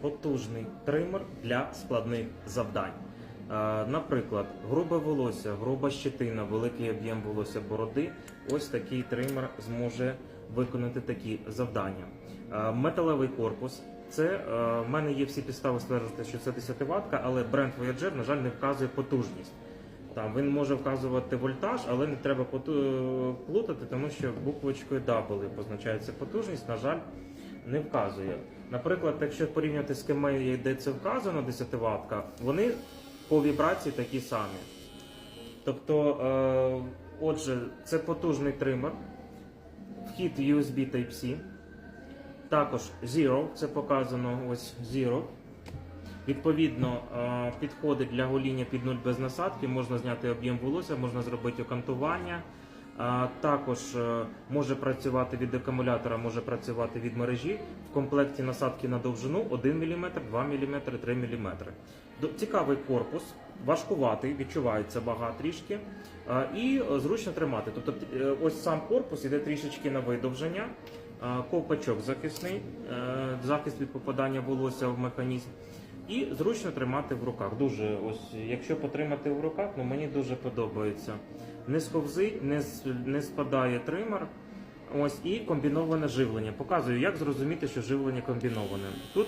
потужний тример для складних завдань. Е, Наприклад, грубе волосся, груба щетина, великий об'єм волосся бороди. Ось такий тример зможе виконати такі завдання. Е, Металевий корпус. Це е, в мене є всі підстави стверджувати, що це 10 ватка, але бренд Voyager, на жаль, не вказує потужність. Там він може вказувати вольтаж, але не треба плутати, тому що буквочкою W позначається потужність, на жаль, не вказує. Наприклад, якщо порівняти з кемеєю, де це вказано 10 ватка, вони по вібрації такі самі. Тобто, е, отже, це потужний тример, вхід USB Type-C, також Zero, це показано ось Zero. Відповідно, е, підходить для гоління під нуль без насадки, можна зняти об'єм волосся, можна зробити окантування. Також е, може працювати від акумулятора, може працювати від мережі. В комплекті насадки на довжину 1 мм, 2 мм, 3 мм. Цікавий корпус, важкуватий, відчувається вага трішки е, і е, зручно тримати. Тобто, ось сам корпус іде трішечки на видовження. Е, Ковпачок захисний, е, захист від попадання волосся в механізм. І зручно тримати в руках. Дуже ось, якщо потримати в руках, ну мені дуже подобається. Не сковзить, не, не спадає тример. Ось і комбіноване живлення. Показую, як зрозуміти, що живлення комбіноване. Тут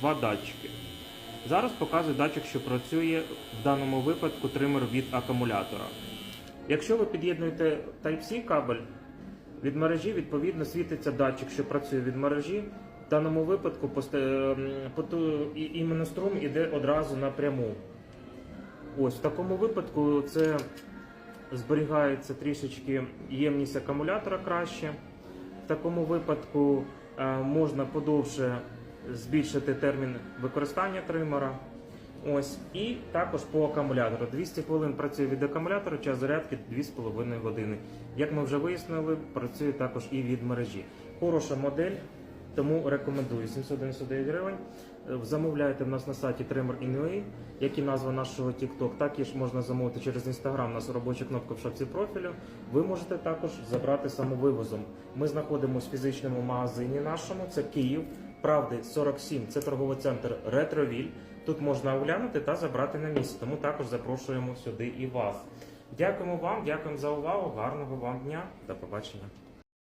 два датчики. Зараз показую датчик, що працює в даному випадку тример від акумулятора. Якщо ви під'єднуєте Type-C кабель від мережі, відповідно світиться датчик, що працює від мережі. В даному випадку ем, іменно струм іде одразу напряму. Ось в такому випадку це зберігається трішечки ємність акумулятора краще. В такому випадку е, можна подовше збільшити термін використання тримера. Ось і також по акумулятору. 200 хвилин працює від акумулятора, час зарядки 2,5 години. Як ми вже вияснили, працює також і від мережі. Хороша модель, тому рекомендую 799 гривень. Е, Замовляйте в нас на сайті Trimmer.in.ua, як і назва нашого TikTok. Також можна замовити через Instagram, у нас робоча кнопка в шапці профілю. Ви можете також забрати самовивозом. Ми знаходимося в фізичному магазині нашому, це Київ. Правди 47, це торговий центр Ретровіль. Тут можна оглянути та забрати на місці. Тому також запрошуємо сюди і вас. Дякуємо вам, дякуємо за увагу. Гарного вам дня. До побачення.